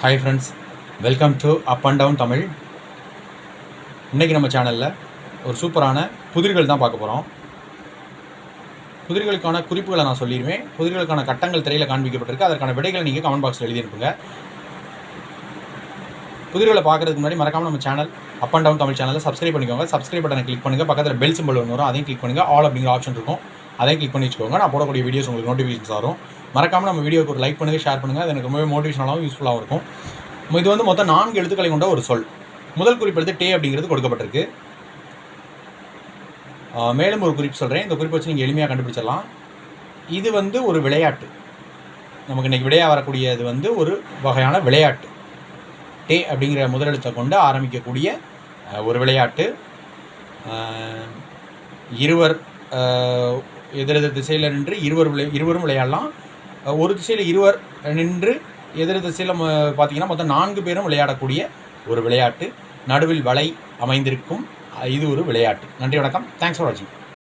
Hi friends welcome to up and down Tamil. இன்றைக்கி நம்ம சேனலில் ஒரு சூப்பரான புதிர்கள் தான் பார்க்க போகிறோம் புதிர்களுக்கான குறிப்புகளை நான் சொல்லிடுவேன். புதிர்களுக்கான கட்டங்கள் திரையில் காண்பிக்கப்பட்டிருக்கு. அதற்கான விடைகளை நீங்கள் கமெண்ட் பாக்ஸில் எழுதி அனுப்புங்க புதிர்களை பார்க்குறதுக்கு முன்னாடி மறக்காமல் நம்ம channel up and down Tamil சேனலை சப்ஸ்கிரைப் பண்ணிக்கோங்க. சப்ஸ்கிரைப் பட்டனை கிளிக் பண்ணுங்கள் பக்கத்தில் பெல் சிம்பிள் ஒன்று வரும். அதையும் கிளிக் பண்ணுங்கள் ஆல் அப்படிங்கிற ஆப்ஷன் இருக்கும். அதையும் கிளிக் பண்ணி வச்சுக்கோங்க. நான் போடக்கூடிய வீடியோஸ் உங்களுக்கு நோட்டிஃபிகேஷன்ஸ் வரும். மறக்காமல் நம்ம வீடியோக்கு ஒரு லைக் பண்ணுங்கள் ஷேர் பண்ணுங்கள் அது எனக்கு ரொம்பவே மோட்டிவேஷனாகவும் யூஸ்ஃபுல்லாகவும் இருக்கும். இது வந்து மொத்தம் நான்கு எழுத்துக்களை கொண்ட ஒரு சொல். முதல் குறிப்பு எடுத்து டே அப்படிங்கிறது கொடுக்கப்பட்டிருக்கு. மேலும் ஒரு குறிப்பு சொல்கிறேன் இந்த குறிப்பை வச்சு நீங்கள் எளிமையாக கண்டுபிடிச்சிடலாம். இது வந்து ஒரு விளையாட்டு. நமக்கு இன்றைக்கி விடையாக வரக்கூடியது வந்து ஒரு வகையான விளையாட்டு. டே அப்படிங்கிற முதலெழுத்தை கொண்டு ஆரம்பிக்கக்கூடிய ஒரு விளையாட்டு. இருவர் எதிரெதிர் திசையில் நின்று இருவர் விளை இருவரும் விளையாடலாம். ஒரு திசையில் இருவர் நின்று எதிர் திசையில் பார்த்தீங்கன்னா மொத்தம் நான்கு பேரும் விளையாடக்கூடிய ஒரு விளையாட்டு. நடுவில் வலை அமைந்திருக்கும். இது ஒரு விளையாட்டு. நன்றி வணக்கம். தேங்க்ஸ் ஃபார் வாட்சிங்